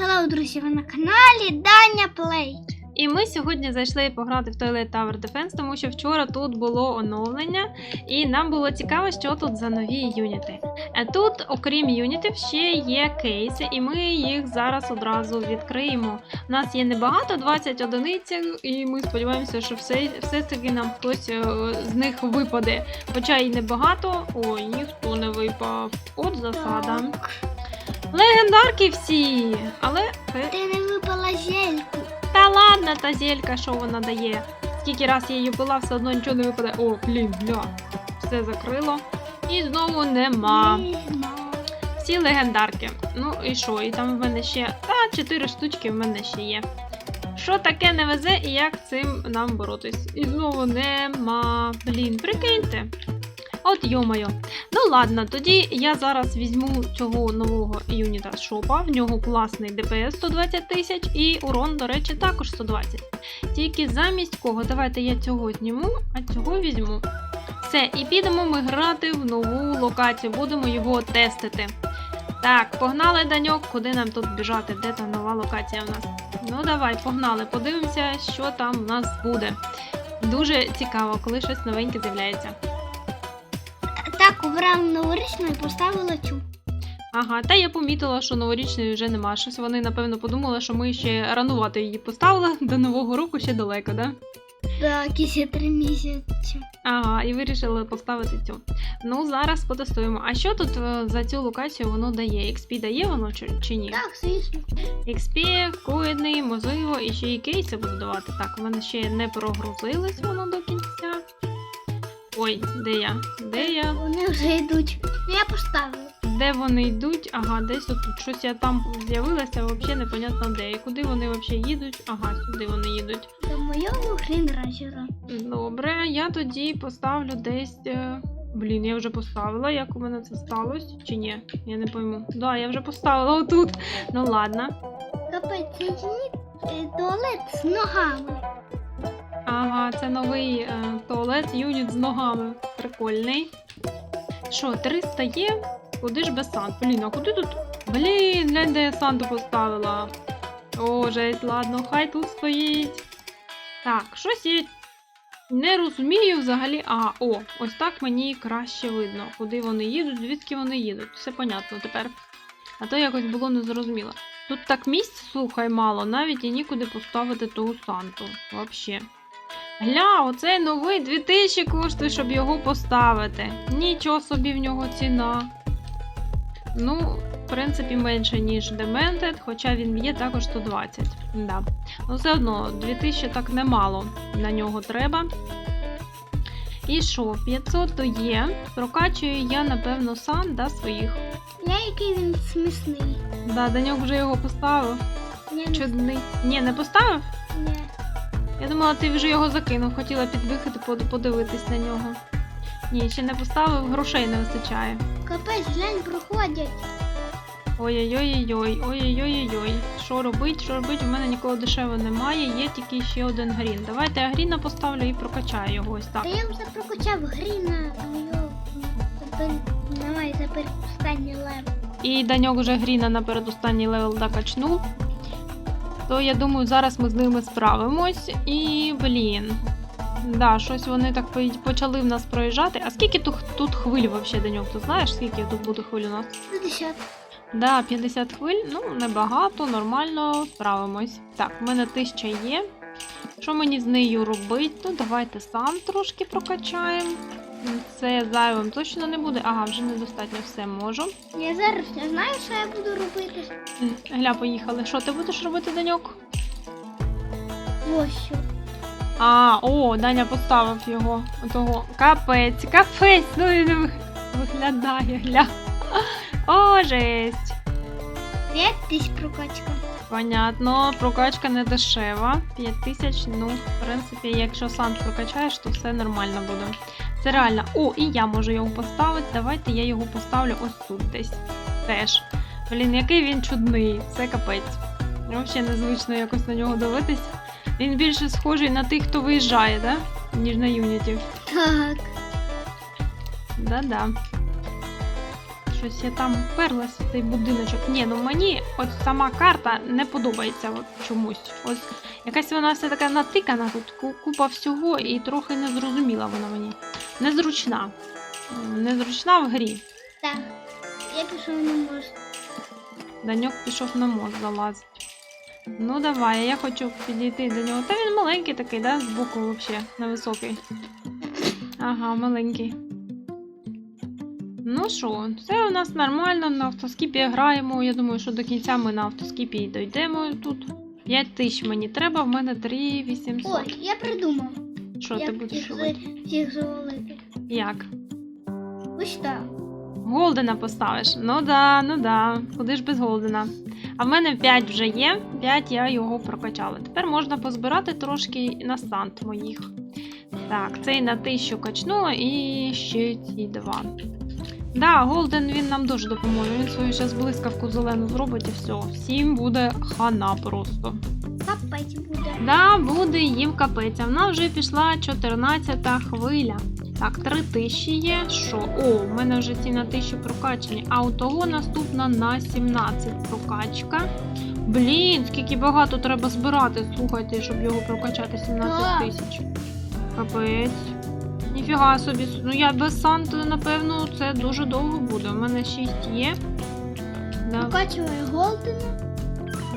Hello, друзі, ви на каналі Даня Плей. І ми сьогодні зайшли пограти в Toilet Tower Defense, тому що вчора тут було оновлення, і нам було цікаво, що тут за нові юніти. Тут, окрім юнітів, ще є кейси, і ми їх зараз одразу відкриємо. У нас є небагато, 20 одиниць, і ми сподіваємося, що все, все таки нам хтось е, з них випаде. Хоча й небагато. Ой, ніхто не випав. От засада. Легендарки всі! Але Ти не випала зельку. та ладно, та зелька, що вона дає. Скільки раз я її пила, все одно нічого не випадає. О, блін, гля. Все закрило. І знову нема. Нема. Всі легендарки. Ну і що? І там в мене ще. Та, 4 штучки в мене ще є. Що таке не везе і як цим нам боротись? І знову нема. Блін, прикиньте. От йомайо. Ну ладно, тоді я зараз візьму цього нового юніта шопа. В нього класний ДПС 120 тисяч і урон, до речі, також 120. Тільки замість кого? Давайте я цього зніму, а цього візьму. Все, і підемо ми грати в нову локацію, будемо його тестити. Так, погнали Даньок, куди нам тут біжати? Де та нова локація в нас? Ну давай, погнали, подивимося, що там в нас буде. Дуже цікаво, коли щось новеньке з'являється. Так, новорічну і поставила цю. Ага, та я помітила, що новорічної вже нема. Щось вони, напевно, подумали, що ми ще ранувато її поставили до Нового року ще далеко, да? Так, і ще три місяці. Ага, і вирішили поставити цю. Ну, зараз потестуємо. А що тут е, за цю локацію воно дає? XP дає воно чи, чи ні? Так, звісно. XP, коїни, можливо, і ще і кейси буду давати. Так, у мене ще не прогрузилось воно до кінця. Ой, де я? Де я? Вони вже йдуть. Я поставила. Де вони йдуть? Ага, десь тут щось я там з'явилася, взагалі непонятно де. І куди вони взагалі їдуть? Ага, сюди вони їдуть. До моєго грінрайзера. Добре, я тоді поставлю десь. е, Блін, я вже поставила, як у мене це сталося, чи ні? Я не пойму. Да, я вже поставила отут. Ну ладно. Капець, туалет з ногами. Ага, це новий е, туалет юніт з ногами. Прикольний. Що, 300 є? Куди ж без Сант? Блін, а куди тут? Блін, глянь, де я Санту поставила. О, жесть, ладно, хай тут стоїть. Так, щось я не розумію взагалі. Ага, о, ось так мені краще видно, куди вони їдуть, звідки вони їдуть. Все понятно тепер. А то якось було незрозуміло. Тут так місць, слухай, мало, навіть і нікуди поставити ту Санту. Вообще. Гля, оцей новий 2000 коштує, щоб його поставити. Нічого собі в нього ціна. Ну, в принципі, менше, ніж Demented, хоча він б'є також 120. Да. Ну, все одно, 2000 так немало на нього треба. І що, 500 то є. Прокачую я, напевно, сам да, своїх. Я який він смісний. Да, Даньок вже його поставив. Не Чудний. Ні, не поставив? Ні. Я думала, ти вже його закинув, хотіла під вихід под- подивитись на нього. Ні, ще не поставив, грошей не вистачає. Капець, глянь, проходять. Ой-ой-ой-ой, ой-ой-ой-ой. Що робить, що робить? У мене нікого дешевого немає, є тільки ще один грін. Давайте я гріна поставлю і прокачаю його ось так. Та я вже прокачав гріна, а його тепер немає тепер останній лев. І Даньок вже гріна на передостанній левел докачнув. То я думаю, зараз ми з ними справимось. І, блін. Да, щось вони так почали в нас проїжджати. А скільки тут, тут хвиль взагалі, Даньок? Ти знаєш, скільки тут буде хвиль у нас? 50. Да, 50 хвиль, ну небагато, нормально справимось. Так, в мене 1000 є. Що мені з нею робити? Ну, давайте сам трошки прокачаємо. Це зайвим точно не буде. Ага, вже недостатньо все можу. Я зараз не знаю, що я буду робити. Гля, поїхали. Що ти будеш робити, Даньок? Ось що. А, о, Даня поставив його. Отого. Капець, капець, ну він виглядає, гля. О, жесть. 5 тисяч прокачка. Понятно, прокачка не дешева. 5 тисяч, ну, в принципі, якщо сам прокачаєш, то все нормально буде. Це реально. О, і я можу його поставити. Давайте я його поставлю ось тут десь. Теж. Блін, який він чудний, це капець. Взагалі незвично якось на нього дивитись. Він більше схожий на тих, хто виїжджає, да? ніж на юнітів. Так. Да-да. щось я там вперлась в цей будиночок. Ні, ну мені от сама карта не подобається от чомусь. Ось якась вона все така натикана, тут купа всього і трохи незрозуміла вона мені. Незручна. Незручна в грі. Так. Я пішов на мост. Даньок пішов на мост залазить. Ну давай, я хочу підійти до нього. Та він маленький такий, да? Збоку взагалі, невисокий. Ага, маленький. Ну що, все у нас нормально, на автоскіпі граємо. Я думаю, що до кінця ми на автоскіпі і дійдемо тут. 5 тисяч мені треба, в мене 3 800. Ой, я придумав. Що ти будеш робити? всіх завалити. Як? Ось так. Голдена поставиш. Ну да, ну да. Куди ж без Голдена? А в мене 5 вже є, 5 я його прокачала. Тепер можна позбирати трошки на сант моїх. Так, цей на 1000 качнула і ще ці два. Да, Голден він нам дуже допоможе. Він свою зараз блискавку зелену зробить і все. Всім буде хана просто. Капець буде. Да, буде їм капець. А в нас вже пішла 14 хвиля. Так, 3 тисячі є. Що? О, в мене вже ці на 1000 прокачані. А у того наступна на 17 прокачка. Блін, скільки багато треба збирати, слухайте, щоб його прокачати 17 тисяч. Капець. Ніфіга собі. Ну я без Санти, напевно, це дуже довго буде. У мене 6 є. Да. Покачуваю голдена.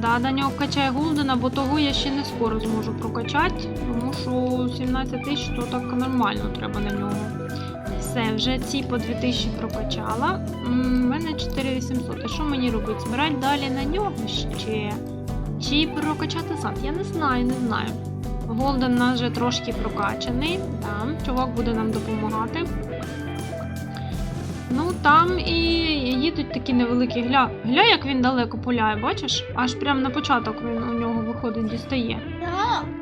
Да, нього качає Голдена, бо того я ще не скоро зможу прокачати, тому що 17 тисяч то так нормально треба на нього. Все, вже ці по 2000 прокачала. У мене 4800. І що мені робити? Збирати далі на нього ще? Чи прокачати сад? Я не знаю, не знаю. Голден у нас вже трошки прокачаний. Да, чувак буде нам допомагати. Там і їдуть такі невеликі гля. Гля, як він далеко пуляє, бачиш? Аж прямо на початок він у нього виходить, дістає.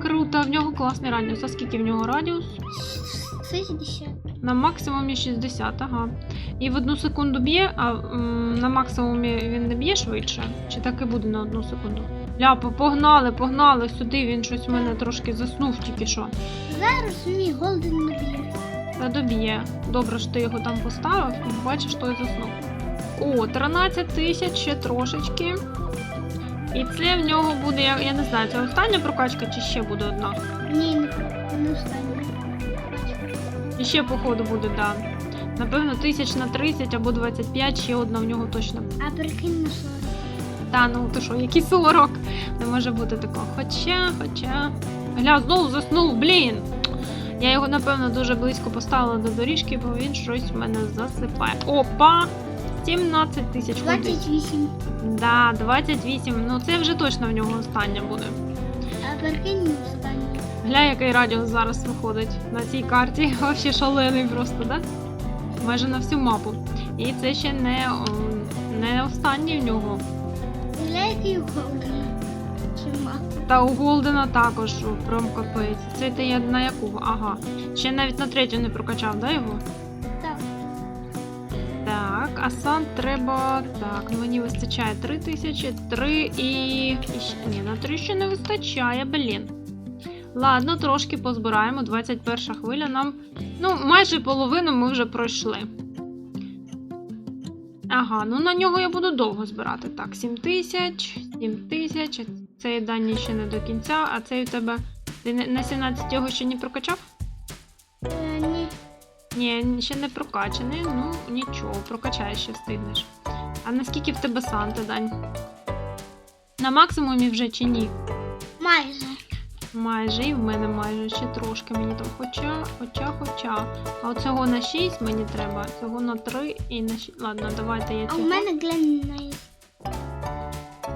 Круто, в нього класний радіус. А скільки в нього радіус? 60. На максимумі 60, ага. І в одну секунду б'є, а м, на максимумі він не б'є швидше. Чи так і буде на одну секунду? Ляпа, погнали, погнали сюди. Він щось в мене трошки заснув тільки що. Зараз мій голден не б'є. Та доб'є. Добре, що ти його там поставив. Бачиш, той заснув. О, 13 тисяч ще трошечки. І це в нього буде, я, я не знаю, це остання прокачка чи ще буде одна? Ні, не, не останнє. І ще, походу, буде, да. Напевно, тисяч на 30 або 25, ще одна в нього точно. А прикинь на 40. Та ну то що, який 40? Не може бути такого. Хоча, хоча. Гля, знову заснув, блін. Я його, напевно, дуже близько поставила до доріжки, бо він щось в мене засипає. Опа! 17 тисяч ходить. 28. Да, 28. Ну це вже точно в нього остання буде. А прикинь останнє. Гля, який радіус зараз виходить на цій карті. Вообще шалений просто, да? Майже на всю мапу. І це ще не, не останній в нього. Голдена. Чима. Та у Голдена також о, прям капець. Це ти я на якого? Ага. Ще навіть на третю не прокачав, да, його? Так. Так, а сан треба. Так, ну мені вистачає 3 тисячі, 3 і. і ще- Ні, на 3 ще не вистачає, блін. Ладно, трошки позбираємо. 21 хвиля нам. Ну, майже половину ми вже пройшли. Ага, ну на нього я буду довго збирати. Так, 7 тисяч, 7 тисяч. Цей дані ще не до кінця, а цей у тебе. Ти на 17 його ще не прокачав? Е, ні. Ні, ще не прокачаний, ну нічого, прокачаєш ще встигнеш. А наскільки в тебе санта, Дань? На максимумі вже чи ні? Майже. Майже, і в мене майже ще трошки мені там. Хоча, хоча, хоча. А от цього на 6 мені треба, цього на 3 і на 6. Ладно, давайте я А цього. у мене глянь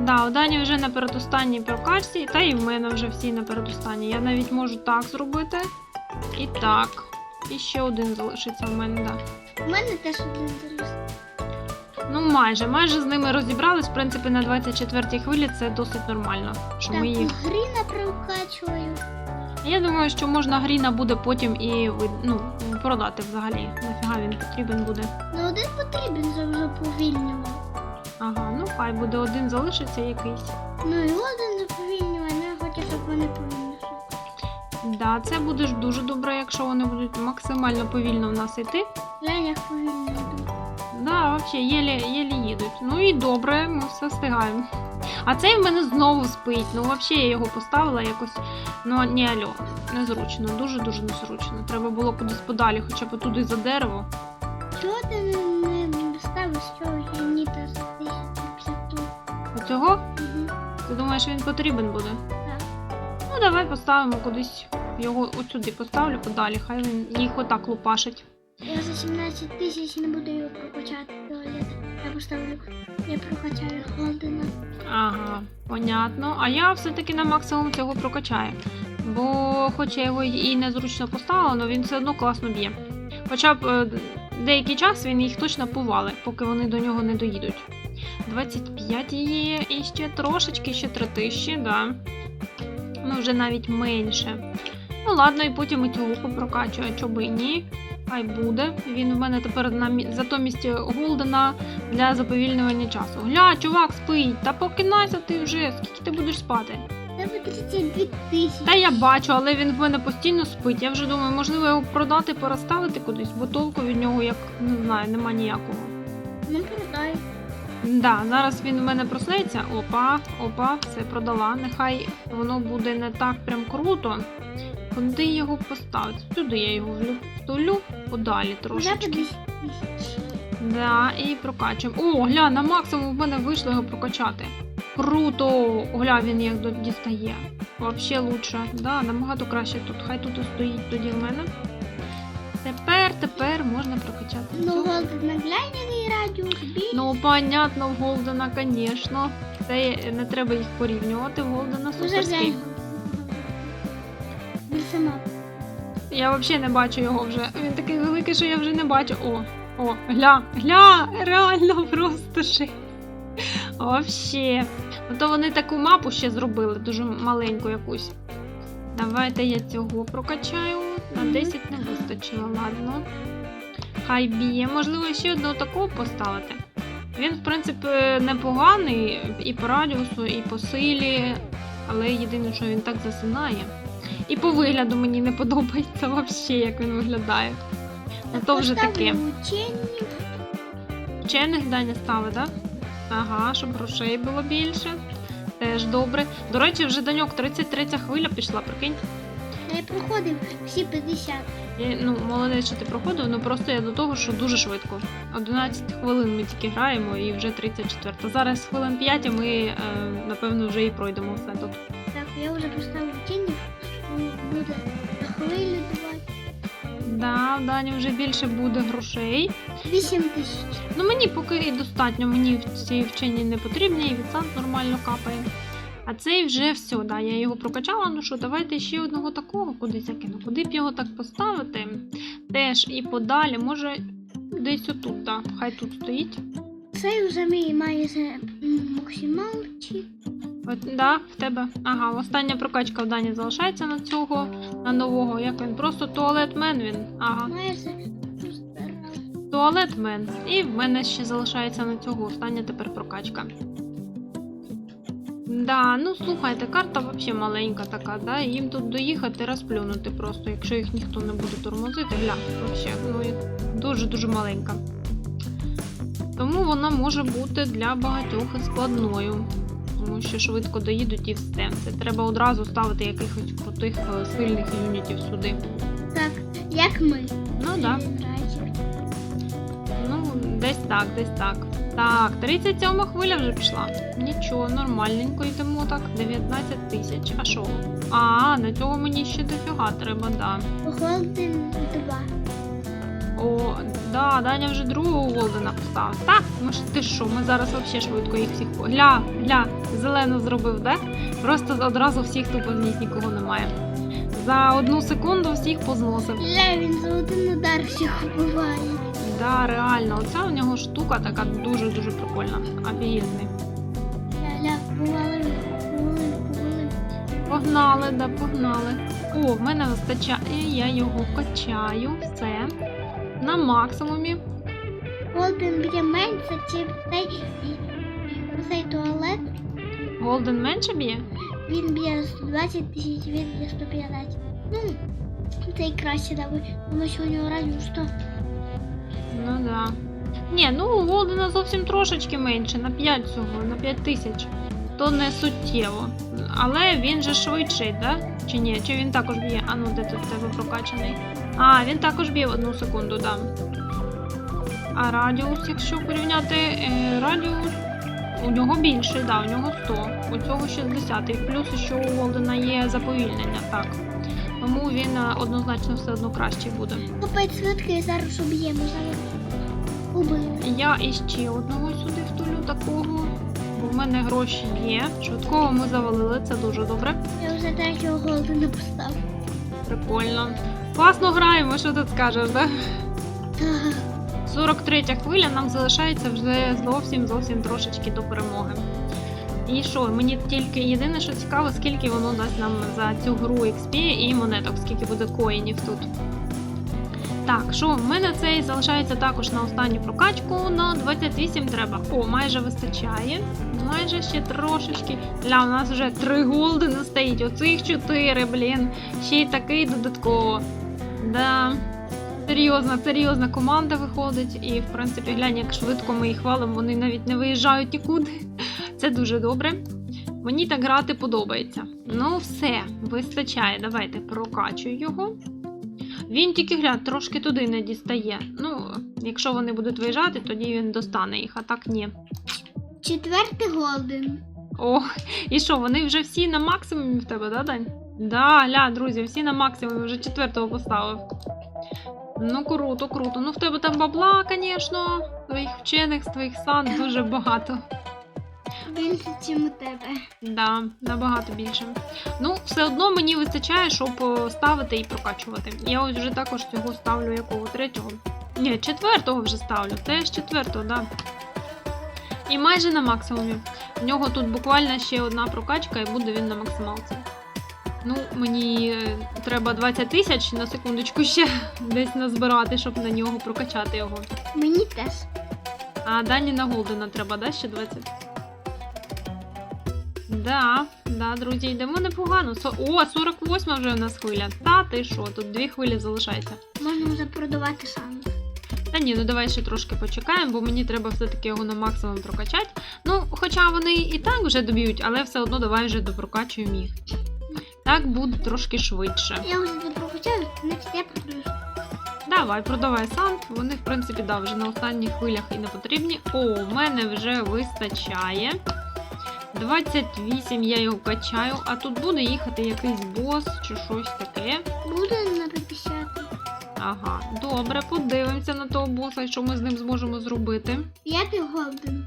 Да, у Дані вже на передостанній прокачці, та і в мене вже всі на передостанній. Я навіть можу так зробити. І так. І ще один залишиться в мене, так. Да. У мене теж один заліз. Ну, майже, майже з ними розібрались. В принципі, на 24-й хвилі це досить нормально. Що Так, ми їх. Гріна прокачую. Я думаю, що можна Гріна буде потім і ну, продати взагалі. Нафіга він потрібен буде. Ну один потрібен вже повільнював. Ага, ну хай буде один залишиться якийсь. Ну і один заповільнював, ну я хочу, щоб вони повільніші. Да, це буде ж дуже добре, якщо вони будуть максимально повільно в нас йти. Як повільно йду. Да, вообще, єлі, єлі їдуть. Ну і добре, ми все встигаємо. А цей в мене знову спить. Ну, взагалі, я його поставила якось. Ну, ні, альо, незручно, дуже-дуже незручно. Треба було кудись подалі, хоча б туди за дерево. Чого ти не, ставиш цього юніта з 1050? Оцього? Угу. Ти думаєш, він потрібен буде? Так. Ну, давай поставимо кудись. Його от сюди поставлю подалі, хай він їх отак лупашить. Я за 17 тисяч не буду його прокачати туалет. Я поставлю, я прокачаю Голдена. Ага, понятно. А я все-таки на максимум цього прокачаю. Бо хоч я його і незручно поставила, але він все одно класно б'є. Хоча б е, деякий час він їх точно повали, поки вони до нього не доїдуть. 25 є і ще трошечки, ще 3 тисячі, да. Ну, вже навіть менше. Ну ладно, і потім і попрокачую, а чоби ні. Хай буде. Він в мене тепер на мі- затомість Голдена для заповільнювання часу. Гля, чувак спить, та покинайся ти вже, скільки ти будеш спати? 32. Та я бачу, але він в мене постійно спить. Я вже думаю, можливо його продати, переставити кудись, бо толку від нього як не знаю, нема ніякого. Ну, продай. Да, зараз він в мене проснеться. Опа, опа, все продала. Нехай воно буде не так прям круто. Куди його поставити? Сюди я його втулю подалі трошечки. 50. Да, і прокачуємо. О, гля, на максимум в мене вийшло його прокачати. Круто! Гля, він як дістає. Вообще лучше. Да, набагато краще тут. Хай тут і стоїть тоді в мене. Тепер, тепер можна прокачати. Ну, цю. Голден глянь, радіус більше. Ну, понятно, в Голдена, звісно. Це не треба їх порівнювати. В Голдена суперський. Більше мап. Я взагалі не бачу його вже. Він такий великий, що я вже не бачу. О, о, гля, гля, реально просто жесть. Вообще. Ну то вони таку мапу ще зробили, дуже маленьку якусь. Давайте я цього прокачаю. На 10 не вистачило, ладно. Хай б'є. Можливо, ще одного такого поставити. Він, в принципі, непоганий і по радіусу, і по силі, але єдине, що він так засинає. І по вигляду мені не подобається взагалі, як він виглядає. Ну то вже таке. Вчених Даня ставить, так? Ага, щоб грошей було більше. Теж добре. До речі, вже Даньок 33 хвиля пішла, прикинь. Я проходив всі 50. Я, ну, молодець, що ти проходив, ну просто я до того, що дуже швидко. 11 хвилин ми тільки граємо і вже 34. Зараз хвилин 5 і ми, е, напевно, вже і пройдемо все тут. Так, я вже поставив Да, в Дані вже більше буде грошей. 8 тисяч. Ну мені поки і достатньо, мені ці вчені не потрібні, і відсант нормально капає. А цей вже все, да, я його прокачала. Ну що, давайте ще одного такого кудись закину. Куди б його так поставити? Теж і подалі, може десь отут, да. Хай тут стоїть. Цей вже мій має максималчик. От, да, в тебе. Ага, остання прокачка в Дані залишається на цього, на нового. Як він? Просто туалетмен він. Ага. Півтора. Туалетмен. І в мене ще залишається на цього остання тепер прокачка. Да, ну слухайте, карта взагалі маленька така, да? Їм тут доїхати розплюнути просто, якщо їх ніхто не буде тормозити, гля, вообще, ну і дуже-дуже маленька. Тому вона може бути для багатьох складною. Тому що швидко доїдуть і все. Це треба одразу ставити якихось крутих е, сильних юнітів сюди. Так, як ми. Ну так. Да. Ну, десь так, десь так. Так, 37 хвиля вже пішла. Нічого, нормальненько йдемо так. 19 тисяч. А що? А, на цього мені ще дофіга треба, да. Голден 2. О, да, Даня вже другого Голдена поставив. Так, ну ж ти що, ми зараз взагалі швидко їх всіх. Гля, гля, зелено зробив, да? Просто одразу всіх тупо ні, нікого немає. За одну секунду всіх позносив. Ля, він за один удар всіх вбиває. Да, реально, оця у нього штука така дуже-дуже прикольна. Офігенний. Ля, ля, бували, бували, бували. Погнали, да, погнали. О, в мене вистачає, я його качаю, все. На максимумі. Голден б'є менше, чим цей, туалет. Голден менше б'є? Він б'є 120 тисяч, він б'є 115. Ну, цей краще дав, тому що у нього радіус 100. Ну да. Ні, ну у Голдена зовсім трошечки менше, на 5 всього, на 5 тисяч. То не суттєво. Але він же швидший, да? Чи ні? Чи він також б'є? А ну де тут тебе прокачаний? А, він також б'є в одну секунду, да. А радіус, якщо порівняти, е, радіус у нього більший, да, у нього 100, у цього 60. І плюс ще у Голдена є заповільнення, так. Тому він е, однозначно все одно кращий буде. Купить швидкий, зараз уб'ємо, зараз убили. Я іще одного сюди втулю такого, бо в мене гроші є. Швидкого ми завалили, це дуже добре. Я вже третього голдена поставив. Прикольно. Класно граємо, що тут скажеш, да? Так. 43 хвиля, нам залишається вже зовсім зовсім трошечки до перемоги. І що, мені тільки єдине, що цікаво, скільки воно дасть нам за цю гру XP і монеток, скільки буде коїнів тут. Так, що, в мене цей залишається також на останню прокачку. На 28 треба. О, майже вистачає. Майже ще трошечки. Ля, у нас вже 3 голдени стоїть. Оцих 4, блін. Ще й такий додатково. Да. Серйозна, серйозна команда виходить, і в принципі глянь, як швидко ми їх валимо, вони навіть не виїжджають нікуди. Це дуже добре. Мені так грати подобається. Ну, все, вистачає. Давайте прокачую його. Він тільки глянь, трошки туди не дістає. Ну, якщо вони будуть виїжджати, тоді він достане їх, а так ні. Четвертий голден. О, і що, вони вже всі на максимумі в тебе, да, Дань? Да, ля, друзі, всі на максимумі, вже четвертого поставив. Ну, круто, круто. Ну, в тебе там бабла, звісно, твоїх вчених, твоїх сан дуже багато. Більше, ніж у тебе. Да, набагато більше. Ну, все одно мені вистачає, щоб ставити і прокачувати. Я ось вже також цього ставлю якого третього. Ні, четвертого вже ставлю. Теж четвертого, да. І майже на максимумі. В нього тут буквально ще одна прокачка, і буде він на максималці. Ну, мені е, треба 20 тисяч на секундочку ще десь назбирати, щоб на нього прокачати його. Мені теж. А Дані на Голдена треба, да, ще 20? Да, да, друзі, йдемо непогано. Со- О, 48 вже у нас хвиля. Та ти що, тут дві хвилі залишається. Можна вже продавати сам. Та ні, ну давай ще трошки почекаємо, бо мені треба все-таки його на максимум прокачати. Ну, хоча вони і так вже доб'ють, але все одно давай вже допрокачуємо їх. Так буде трошки швидше. Я вже не прокачаю, значить я продаю. Давай, продавай сант. Вони, в принципі, да, вже на останніх хвилях і не потрібні. О, у мене вже вистачає. 28 я його качаю, а тут буде їхати якийсь бос чи щось таке. Буде на 50. Ага, добре, подивимося на того боса, що ми з ним зможемо зробити. П'ятий голден.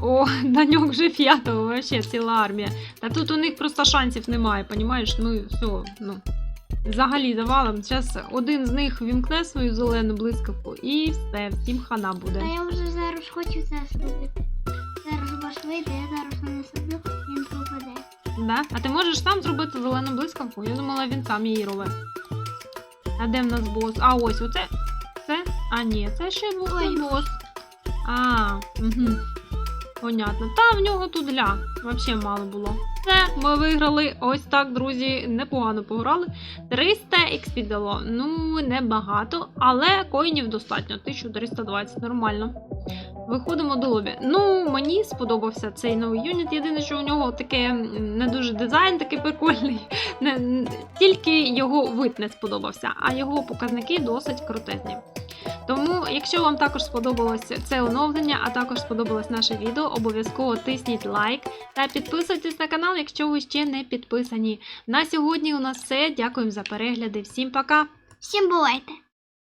О, на нього вже фіатово, вообще ціла армія. Та тут у них просто шансів немає, понімаєш? Ну і все, ну. Взагалі завалом. Зараз один з них вімкне свою зелену блискавку і все, всім хана буде. А я вже зараз хочу це зробити. Зараз ваш вийде, я зараз не насаджу, він пропаде. Да? А ти можеш сам зробити зелену блискавку? Я думала, він сам її робить. А де в нас бос? А ось оце. Це? А ні, це ще був бос. А, угу. Понятно. Та в нього тут гля. Взагалі мало було. Все, ми виграли. Ось так, друзі, непогано пограли. 300 XP дало. Ну, небагато, але коїнів достатньо. 1320, нормально. Виходимо до лобі. Ну, мені сподобався цей новий юніт. Єдине, що у нього таке не дуже дизайн, такий прикольний. Не, тільки його вид не сподобався, а його показники досить крутезні. Тому, якщо вам також сподобалось це оновлення, а також сподобалось наше відео, обов'язково тисніть лайк та підписуйтесь на канал, якщо ви ще не підписані. На сьогодні у нас все. Дякуємо за перегляди. Всім пока! Всім бувайте!